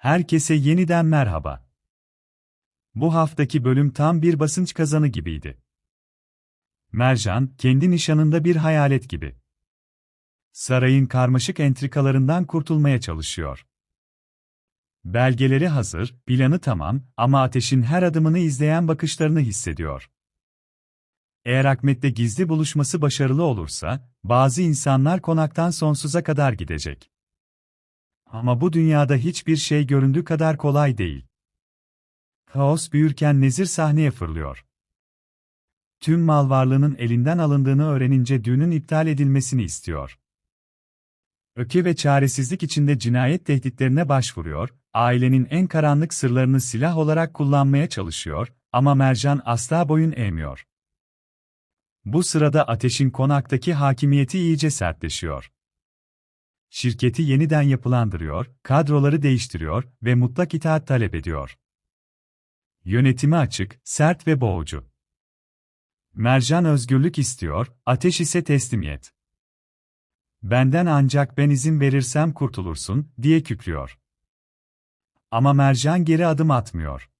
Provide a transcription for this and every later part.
Herkese yeniden merhaba. Bu haftaki bölüm tam bir basınç kazanı gibiydi. Mercan, kendi nişanında bir hayalet gibi. Sarayın karmaşık entrikalarından kurtulmaya çalışıyor. Belgeleri hazır, planı tamam ama ateşin her adımını izleyen bakışlarını hissediyor. Eğer Akmet'le gizli buluşması başarılı olursa, bazı insanlar konaktan sonsuza kadar gidecek. Ama bu dünyada hiçbir şey göründüğü kadar kolay değil. Kaos büyürken Nezir sahneye fırlıyor. Tüm mal varlığının elinden alındığını öğrenince düğünün iptal edilmesini istiyor. Öke ve çaresizlik içinde cinayet tehditlerine başvuruyor, ailenin en karanlık sırlarını silah olarak kullanmaya çalışıyor ama Mercan asla boyun eğmiyor. Bu sırada ateşin konaktaki hakimiyeti iyice sertleşiyor. Şirketi yeniden yapılandırıyor, kadroları değiştiriyor ve mutlak itaat talep ediyor. Yönetimi açık, sert ve boğucu. Mercan özgürlük istiyor, ateş ise teslimiyet. Benden ancak ben izin verirsem kurtulursun, diye kükrüyor. Ama Mercan geri adım atmıyor.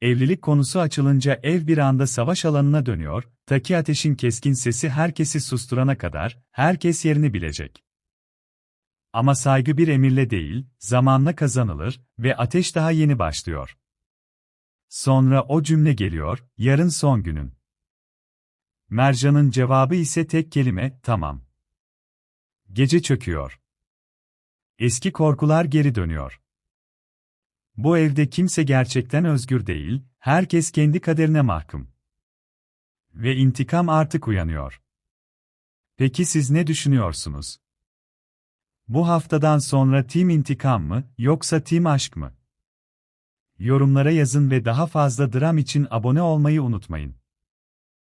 Evlilik konusu açılınca ev bir anda savaş alanına dönüyor, Taki ateşin keskin sesi herkesi susturana kadar, herkes yerini bilecek. Ama saygı bir emirle değil, zamanla kazanılır ve ateş daha yeni başlıyor. Sonra o cümle geliyor, yarın son günün. Mercan'ın cevabı ise tek kelime, tamam. Gece çöküyor. Eski korkular geri dönüyor. Bu evde kimse gerçekten özgür değil, herkes kendi kaderine mahkum. Ve intikam artık uyanıyor. Peki siz ne düşünüyorsunuz? Bu haftadan sonra Team İntikam mı, yoksa Team Aşk mı? Yorumlara yazın ve daha fazla dram için abone olmayı unutmayın.